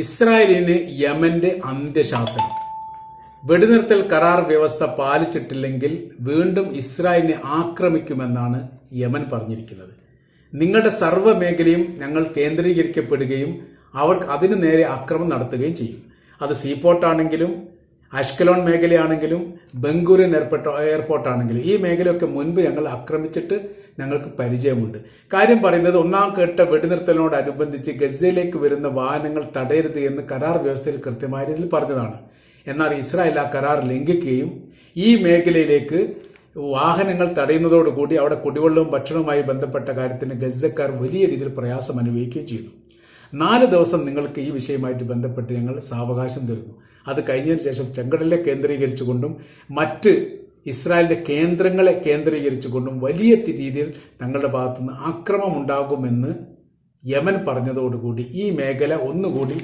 ഇസ്രായേലിന് യമന്റെ അന്ത്യശാസനം. വെടിനിർത്തൽ കരാർ വ്യവസ്ഥ പാലിച്ചിട്ടില്ലെങ്കിൽ വീണ്ടും ഇസ്രായേലിനെ ആക്രമിക്കുമെന്നാണ് യമൻ പറഞ്ഞിരിക്കുന്നത്. നിങ്ങളുടെ സർവ മേഖലയും ഞങ്ങൾ കേന്ദ്രീകരിക്കപ്പെടുകയും അവർക്ക് അതിനു നേരെ ആക്രമണം നടത്തുകയും ചെയ്യും. അത് സീപോർട്ടാണെങ്കിലും അഷ്കലോൺ മേഖലയാണെങ്കിലും ബംഗൂരിൻ എയർപോർട്ട് എയർപോർട്ടാണെങ്കിലും ഈ മേഖലയൊക്കെ മുൻപ് ഞങ്ങൾ ആക്രമിച്ചിട്ട് ഞങ്ങൾക്ക് പരിചയമുണ്ട്. കാര്യം പറയുന്നത് ഒന്നാം കേട്ട വെടിനിർത്തലിനോടനുബന്ധിച്ച് ഗസയിലേക്ക് വരുന്ന വാഹനങ്ങൾ തടയരുത് എന്ന് കരാർ വ്യവസ്ഥയിൽ കൃത്യമായ രീതിയിൽ പറഞ്ഞതാണ്. എന്നാൽ ഇസ്രായേൽ ആ കരാർ ലംഘിക്കുകയും ഈ മേഖലയിലേക്ക് വാഹനങ്ങൾ തടയുന്നതോടുകൂടി അവിടെ കുടിവെള്ളവും ഭക്ഷണവുമായി ബന്ധപ്പെട്ട കാര്യത്തിന് ഗസക്കാർ വലിയ രീതിയിൽ പ്രയാസം അനുഭവിക്കുകയും ചെയ്തു നാല് ദിവസം നിങ്ങൾക്ക് ഈ വിഷയമായിട്ട് ബന്ധപ്പെട്ട് ഞങ്ങൾ സാവകാശം തരുന്നു. അത് കഴിഞ്ഞതിന് ശേഷം ചെങ്കടലിനെ കേന്ദ്രീകരിച്ചുകൊണ്ടും മറ്റ് ഇസ്രായേലിന്റെ കേന്ദ്രങ്ങളെ കേന്ദ്രീകരിച്ചുകൊണ്ടും വലിയ രീതിയിൽ തങ്ങളുടെ ഭാഗത്തുനിന്ന് ആക്രമം ഉണ്ടാകുമെന്ന് യമൻ പറഞ്ഞതോടുകൂടി ഈ മേഖല ഒന്നുകൂടി